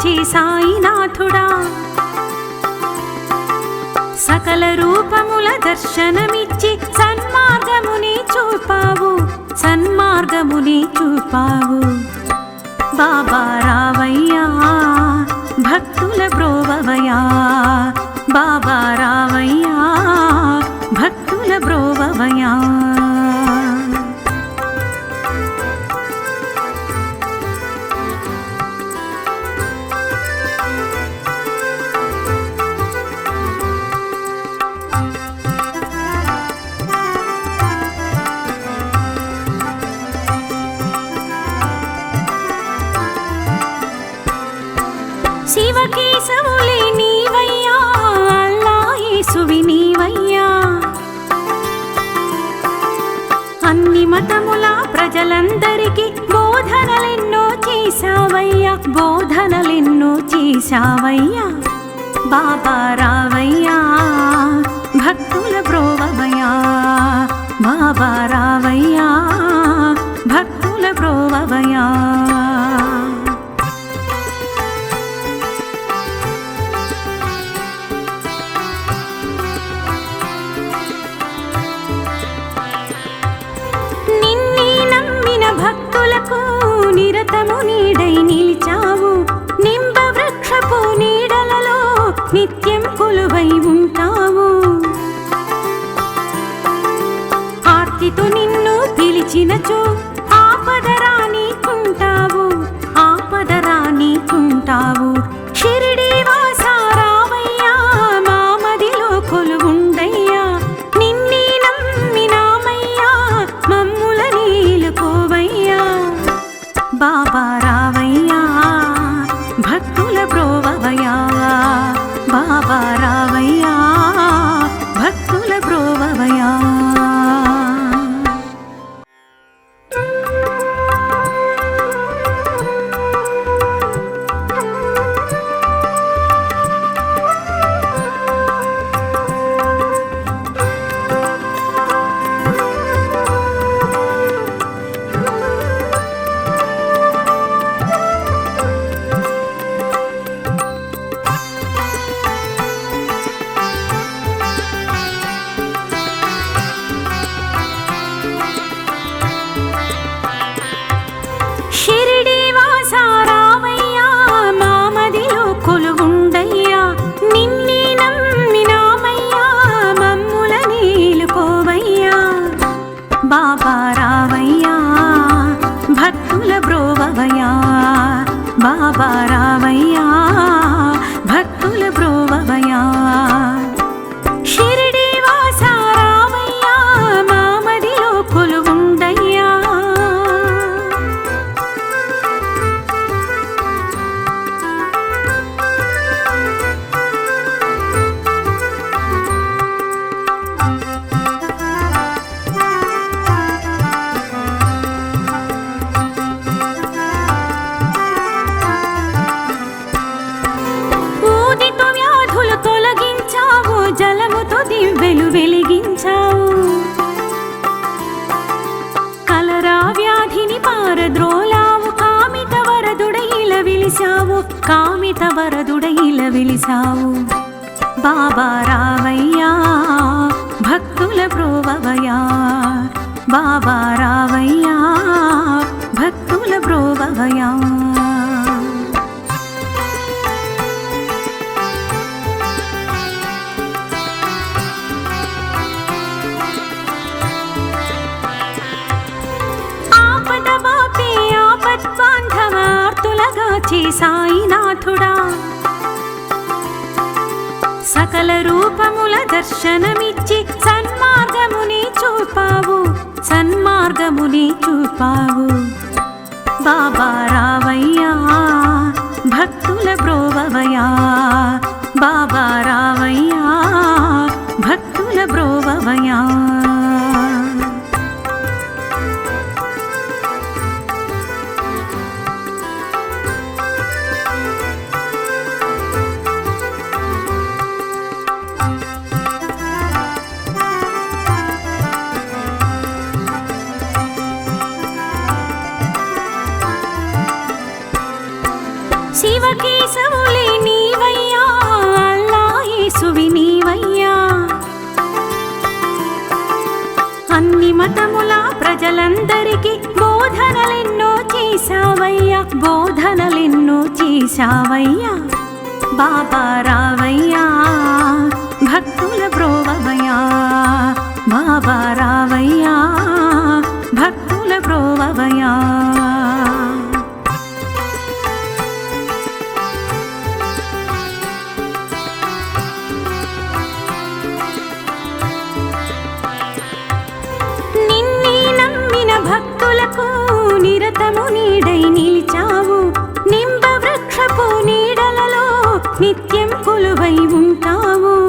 వచ్చే సాయినాథుడా. సకల రూపముల దర్శనమిచ్చి సన్మార్గముని చూపావు సన్మార్గముని చూపావు. బాబా రావయ్యా భక్తుల బ్రోవవయా బాబా రావయ్యా భక్తుల బ్రోవవయా ఎన్నో చేశావయ్యా బాబా రావయ్యా. భక్తుల ప్రోవమయా బాబా రావయ్యా. బాబా రావయ్యా భక్తుల బ్రోవవయా బాబా రావయ్యా భక్తుల బ్రోవవయా ఆపద సకల రూపముల దర్శనమిచ్చి సన్మార్గముని చూపావు సన్మార్గముని చూపావు. బాబా రావై అన్ని మతముల ప్రజలందరికీ బోధనలెన్నో చేశావయ్యా బోధనలెన్నో చేశావయ్యా. బాబా రావయ్యా భక్తుల ప్రోవయ్యా బాబా రావయ్యా భక్తుల ప్రోవయ్యా. నిరతము నీడై నిలిచావు. నింబ వృక్షపు నీడలలో నిత్యం కొలువై ఉంటావు.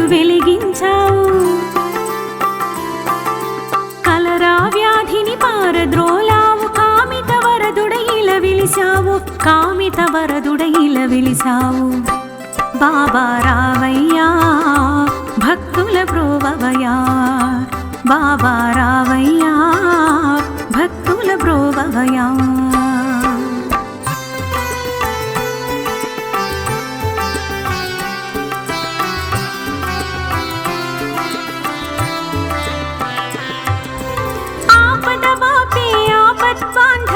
దివ్వెలు వెలిగించావు. కలరా వ్యాధిని పారద్రోలావు. కామిత వరదుడ వరదుడైల విలిసావు కామిత వరదుడ వరదుడైల విలిసావు బాబా రావయ్యా భక్తుల బ్రోవవయ్యా బాబా రావయ్యా భక్తుల బ్రోవవయ్యా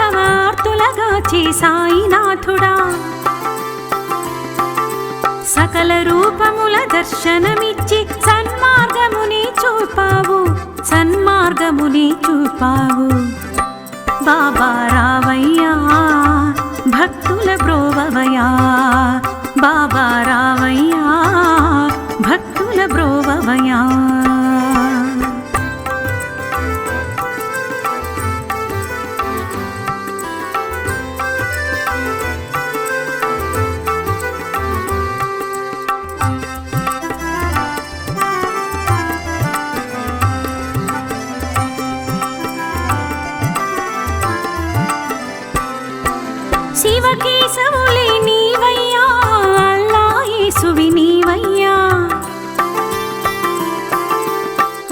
బాంధవార్తులగా సాయినాథుడా. సకల రూపముల దర్శనమిచ్చి సన్మార్గముని చూపావు సన్మార్గముని చూపావు. బాబా రావయ్యా భక్తుల బ్రోవవయా బాబా రావయ్యా భక్తుల బ్రోవవయా శివకేశవులే నీవయ్యా అల్లా యేసువి నీవయ్యా.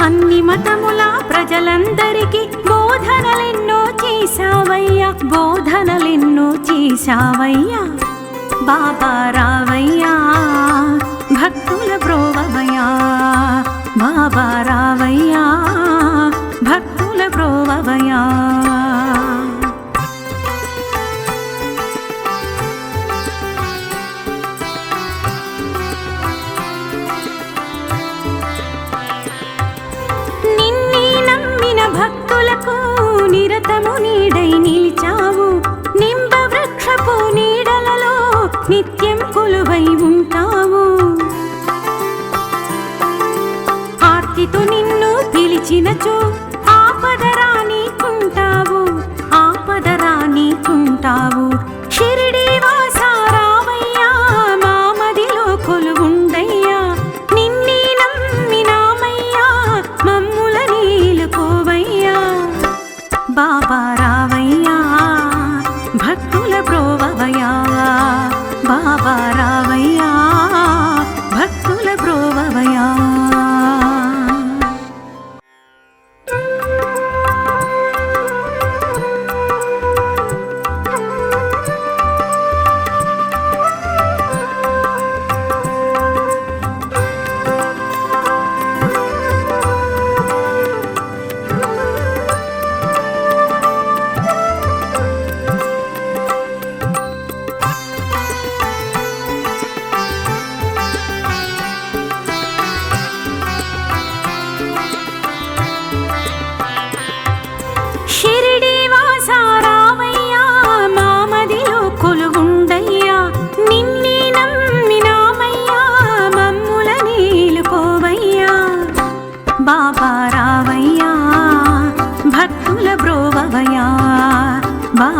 అన్ని మతముల ప్రజలందరికీ బోధనలెన్నో చేశావయ్యా బోధనలెన్నో చేశావయ్యా. బాబా రావయ్యా భక్తుల ప్రోవయ్యా బాబా రావయ్యా భక్తుల ప్రోవయ్యా నిరతము నీడై నిలిచావు. నింబ వృక్షపు నీడలలో నిత్యం కొలువై ఉంటావు. ఆర్తితో నిన్ను పిలిచినచో ఆపదరా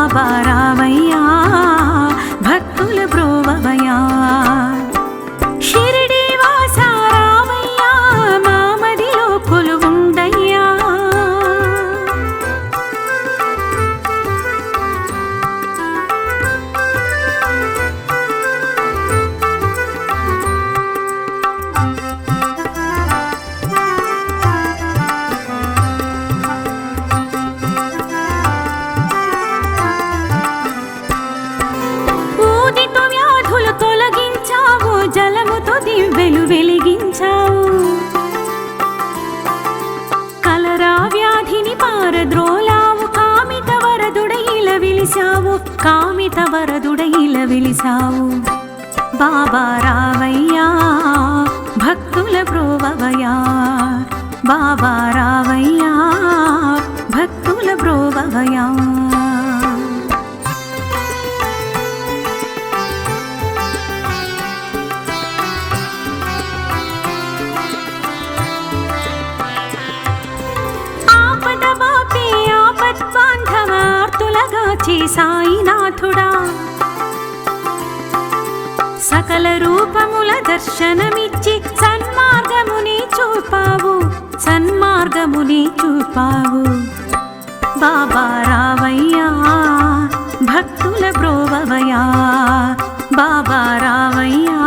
బాబా భక్తుల బ్రోవవయ్యా కామిత వరదుడైల విలిసావు. బాబా రావయ్యా భక్తుల బ్రోవవయ్యా బాబా రావయ్యా భక్తుల బ్రోవవయ్యా బాంధవార్తులగాచి సాయినాథుడా. సకల రూపముల దర్శనమిచ్చి సన్మార్గముని చూపావు సన్మార్గముని చూపావు. బాబా రావయ్యా భక్తుల బ్రోవవయా బాబా రావయ్యా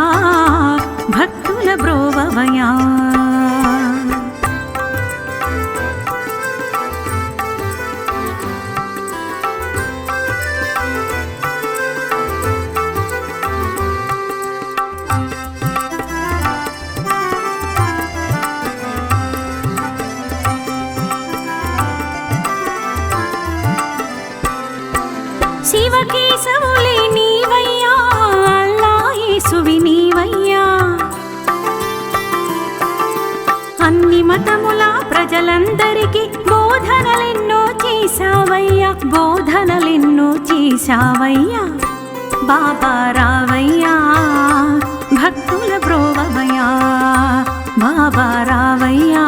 భక్తుల బ్రోవవయా ప్రజలందరికీ బోధనలెన్నో చేశావయ్యా బోధనలెన్నో చేశావయ్యా. బాబా రావయ్యా భక్తుల ప్రోవయ్యా బాబా రావయ్యా.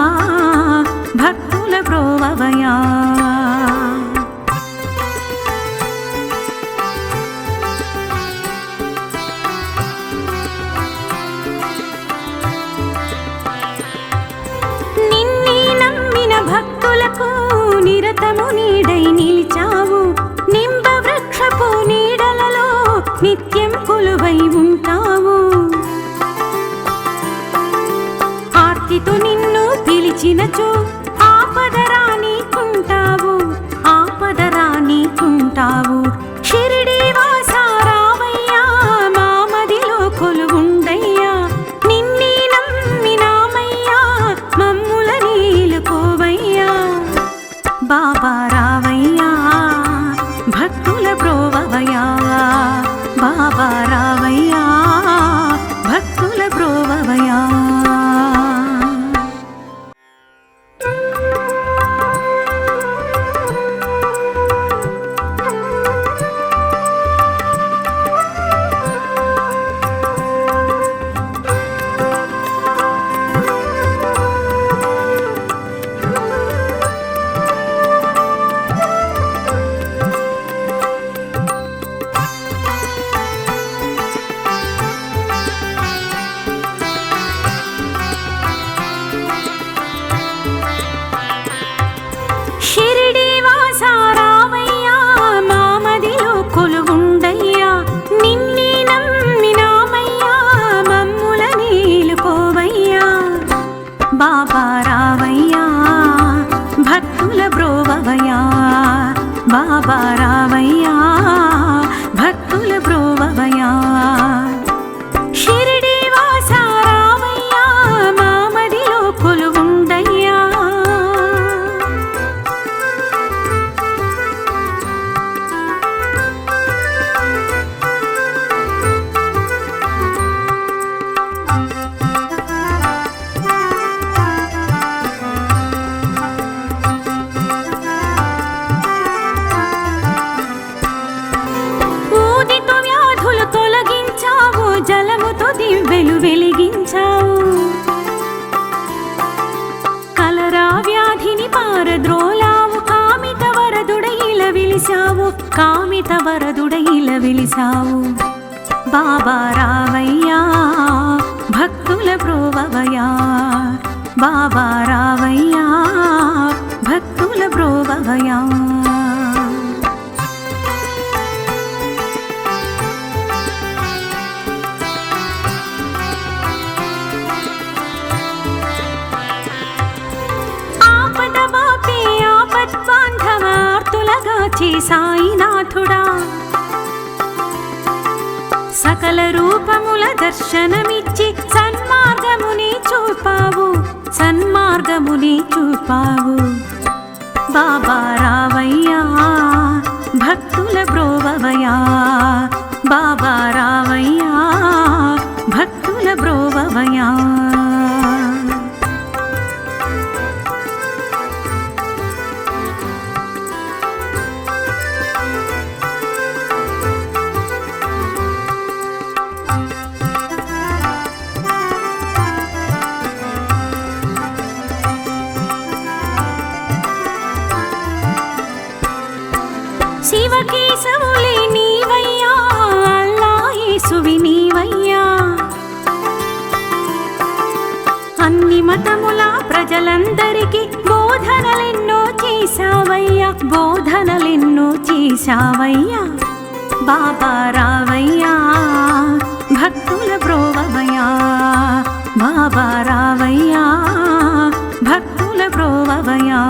బ్రోవవయ్యా బాబా రావయ్యా భక్తుల బ్రోవవయ్యా ఆపద బాపే సకల రూపముల దర్శనమి చూపావు సన్మార్గముని చూపావు. బాబా రావయ్యా భక్తుల బ్రోవవయ్యా చేశావయ్యా బోధనలెన్నో చేశావయ్యా. బాబా రావయ్యా భక్తుల బ్రోవవయ్యా బాబా రావయ్యా భక్తుల బ్రోవవయ్యా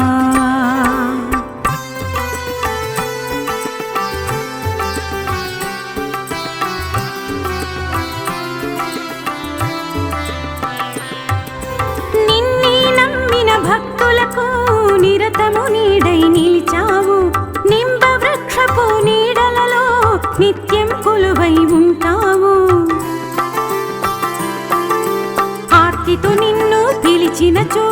నిన్నే నమ్మిన భక్తులకు నిరతము నీడై నిలి ఆర్తితో నిన్ను పిలిచినచో